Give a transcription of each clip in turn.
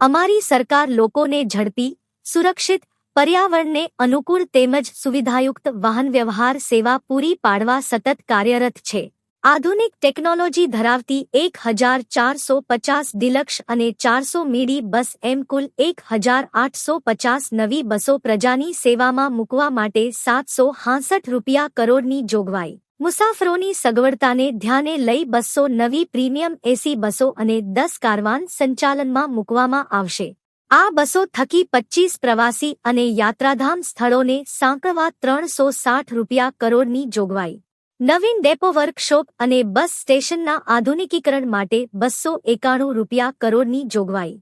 અમારી સરકાર લોકોને ઝડપી, સુરક્ષિત, પર્યાવરણને અનુકૂળ તેમજ સુવિધાયુક્ત વાહન વ્યવહાર સેવા પૂરી પાડવા સતત કાર્યરત છે. આધુનિક ટેકનોલોજી ધરાવતી એક હજાર ચારસો પચાસ ડિલક્ષ અને ચારસો મીડી બસ એમ કુલ એક હજાર આઠસો પચાસ નવી બસો પ્રજાની સેવામાં મૂકવા માટે સાતસો હાંસઠ રૂપિયા કરોડની જોગવાઈ. મુસાફરોની સગવડતાને ધ્યાને લઈ બસો નવી પ્રીમિયમ એસી બસો અને દસ કારવાન સંચાલનમાં મૂકવામાં આવશે. આ બસો થકી પચ્ચીસ પ્રવાસી અને યાત્રાધામ સ્થળોને સાંકળવા ત્રણસો સાઠ રૂપિયા કરોડની જોગવાઈ. નવીન ડેપો વર્કશોપ અને બસ સ્ટેશનના આધુનિકીકરણ માટે બસો એકાણું રૂપિયા કરોડની જોગવાઈ.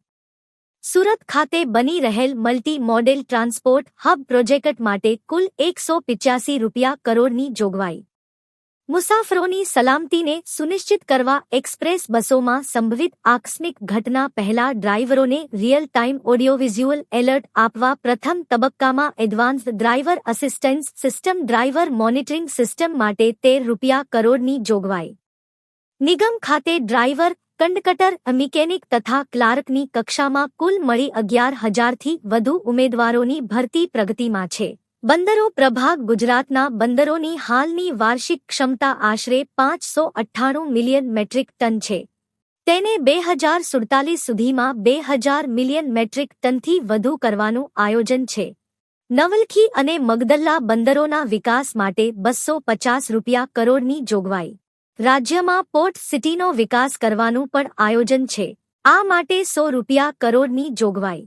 સુરત ખાતે બની રહેલ multi modal transport hub project માટે કુલ એકસો પિચ્યાસી રૂપિયા કરોડની જોગવાઈ. મુસાફરોની સલામતીને સુનિશ્ચિત કરવા એક્સપ્રેસ બસોમાં સંભવિત આકસ્મિક ઘટના પહેલા ડ્રાઈવરોને real time audio visual alert આપવા પ્રથમ તબક્કામાં advance driver assistance system driver monitoring system માટે તેર રૂપિયા કરોડની જોગવાઈ. નિગમ ખાતે ડ્રાઈવર, કંડકટર, મિકેનિક તથા ક્લાર્કની કક્ષામાં કુલ મળી અગિયાર હજારથી વધુ ઉમેદવારોની ભરતી પ્રગતિમાં છે. બંદરો પ્રભાગ ગુજરાતના બંદરોની હાલની વાર્ષિક ક્ષમતા આશરે પાંચસો અઠ્ઠાણું મિલિયન મેટ્રિક ટન છે. તેને બે હજાર સુડતાલીસ સુધીમાં બે હજાર મિલિયન મેટ્રિક ટનથી વધુ કરવાનું આયોજન છે. નવલખી અને મગદલ્લા બંદરોના વિકાસ માટે બસો પચાસ રૂપિયા કરોડની જોગવાઈ. રાજ્યમાં પોર્ટ સિટીનો વિકાસ કરવાનું પણ આયોજન છે. આ માટે સો રૂપિયા કરોડની જોગવાઈ.